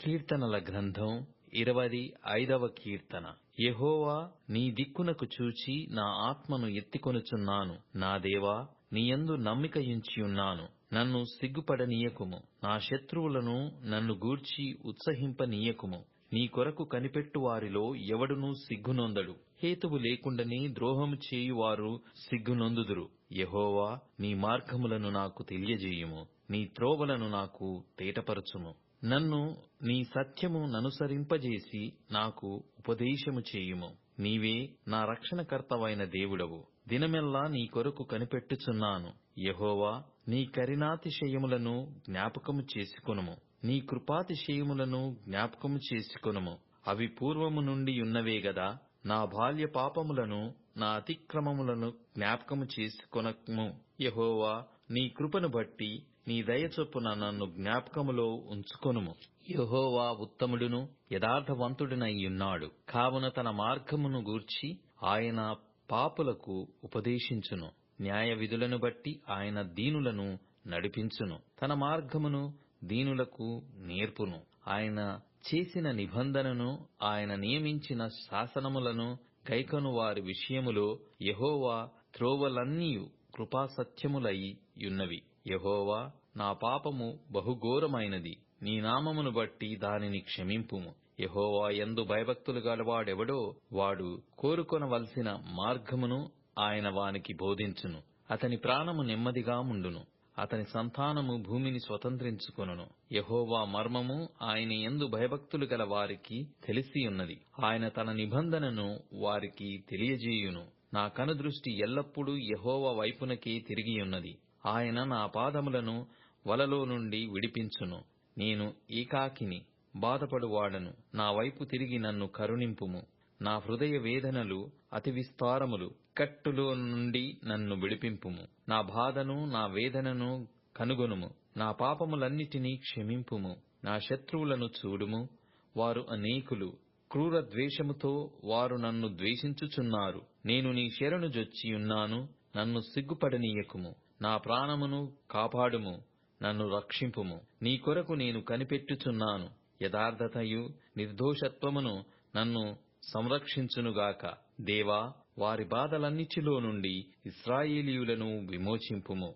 కీర్తనల గ్రంథం ఇరవై ఐదవ కీర్తన. యహోవా నీ దిక్కునకు చూచి నా ఆత్మను ఎత్తికొనుచున్నాను. నా దేవా నీయందు నమ్మికయుంచియున్నాను. నన్ను సిగ్గుపడనీయకుము. నా శత్రువులను నన్ను గూర్చి ఉత్సహింపనీయకుము. నీ కొరకు కనిపెట్టు వారిలో ఎవడునూ సిగ్గునొందడు. హేతువు లేకుండానే ద్రోహము చేయువారు సిగ్గునొందుదురు. యహోవా నీ మార్గములను నాకు తెలియజేయుము. నీ త్రోవలను నాకు తేటపరచుము. నన్ను నీ సత్యము ననుసరింపజేసి నాకు ఉపదేశము చేయుము. నీవే నా రక్షణకర్తవైన దేవుడవు. దినమెల్లా నీ కొరకు కనిపెట్టుచున్నాను. యహోవా నీ కరినాతిశయములను జ్ఞాపకము చేసుకొనుము. నీ కృపాతిశయములను జ్ఞాపకము చేసుకొనుము. అవి పూర్వము నుండి ఉన్నవే గదా. నా బాల్య పాపములను నా అతిక్రమములను జ్ఞాపకము చేసుకొనము యహోవా నీ కృపను బట్టి నీ దయ చొప్పున నన్ను జ్ఞాపకములో ఉంచుకొనుము. యహోవా ఉత్తముడును యథార్థవంతుడినయ్యున్నాడు. కావున తన మార్గమును గూర్చి ఆయన పాపులకు ఉపదేశించును. న్యాయ విధులను బట్టి ఆయన దీనులను నడిపించును. తన మార్గమును దీనులకు నేర్పును. ఆయన చేసిన నిబంధనను ఆయన నియమించిన శాసనములను గైకొను వారి విషయములో యెహోవా త్రోవలన్నీయు. కృపాసత్యములైయున్నవి యెహోవా నా పాపము బహుఘోరమైనది. నీ నామమును బట్టి దానిని క్షమింపుము. యెహోవా యందు భయభక్తులు గలవాడెవడో వాడు కోరుకొనవలసిన మార్గమును ఆయన వానికి బోధించును. అతని ప్రాణము నెమ్మదిగా ముండును అతని సంతానము భూమిని స్వతంత్రించుకొనును. యెహోవా మర్మము ఆయన యందు భయభక్తులు గల వారికి తెలిసియున్నది. ఆయన తన నిబంధనను వారికి తెలియజేయును. నా కనుదృష్టి ఎల్లప్పుడూ యెహోవా వైపునకే తిరిగియున్నది. ఆయన నా పాదములను వలలో నుండి విడిపించును. నేను ఏకాకిని బాధపడువాడను. నా వైపు తిరిగి నన్ను కరుణింపుము. నా హృదయ వేదనలు అతి విస్తారములు కట్టులో నుండి నన్ను విడిపింపుము. నా బాధను నా వేదనను కనుగొనుము. నా పాపములన్నిటినీ క్షమింపుము. నా శత్రువులను చూడుము. వారు అనేకులు. క్రూర ద్వేషముతో వారు నన్ను ద్వేషించుచున్నారు. నేను నీ శరణు జొచ్చియున్నాను నన్ను సిగ్గుపడనీయకుము. నా ప్రాణమును కాపాడుము. నన్ను రక్షింపుము. నీ కొరకు నేను కనిపెట్టుచున్నాను. యథార్థతయు నిర్దోషత్వమును నన్ను సంరక్షించునుగాక. దేవా వారి బాధలన్నిటిలో నుండి ఇస్రాయేలీయులను విమోచింపుము.